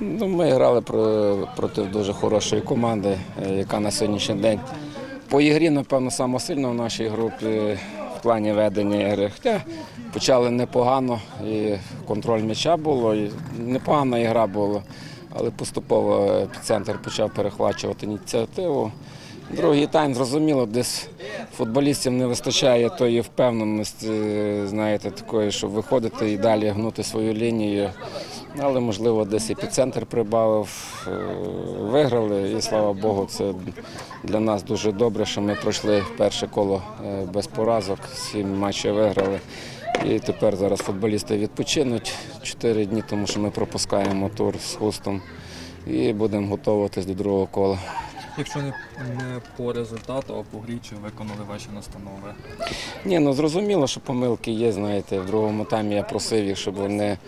Ну, ми грали проти дуже хорошої команди, е, яка на сьогоднішній день по ігрі, напевно, самосильна в нашій групі в плані ведення ігри. Хоча почали непогано, і контроль м'яча було, і непогана ігра була, але поступово центр почав перехвачувати ініціативу. Другий тайм зрозуміло, десь футболістів не вистачає тої впевненості, знаєте, такої, щоб виходити і далі гнути свою лінію. Але можливо десь епіцентр прибавив, е, виграли, і слава Богу, це для нас дуже добре, що ми пройшли перше коло е, без поразок, сім матчів виграли. І тепер зараз футболісти відпочинуть 4 дні, тому що ми пропускаємо тур з хустом і будемо готуватись до другого кола. Якщо не, по результату, а по грі, чи виконали ваші настанови? Ні, ну зрозуміло, що помилки є. Знаєте, в другому таймі я просив їх, щоб вони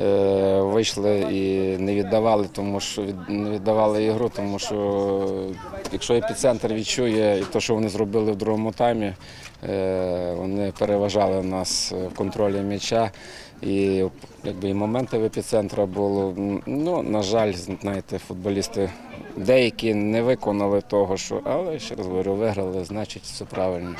е, вийшли і не віддавали, тому що не віддавали ігру, тому що якщо епіцентр відчує і те, що вони зробили в другому таймі, е, вони переважали нас в контролі м'яча. І якби і моменти в епіцентрі було. Ну, на жаль, знаєте, футболісти деякі не виконали того, що, але ще раз говорю, виграли, значить все правильно.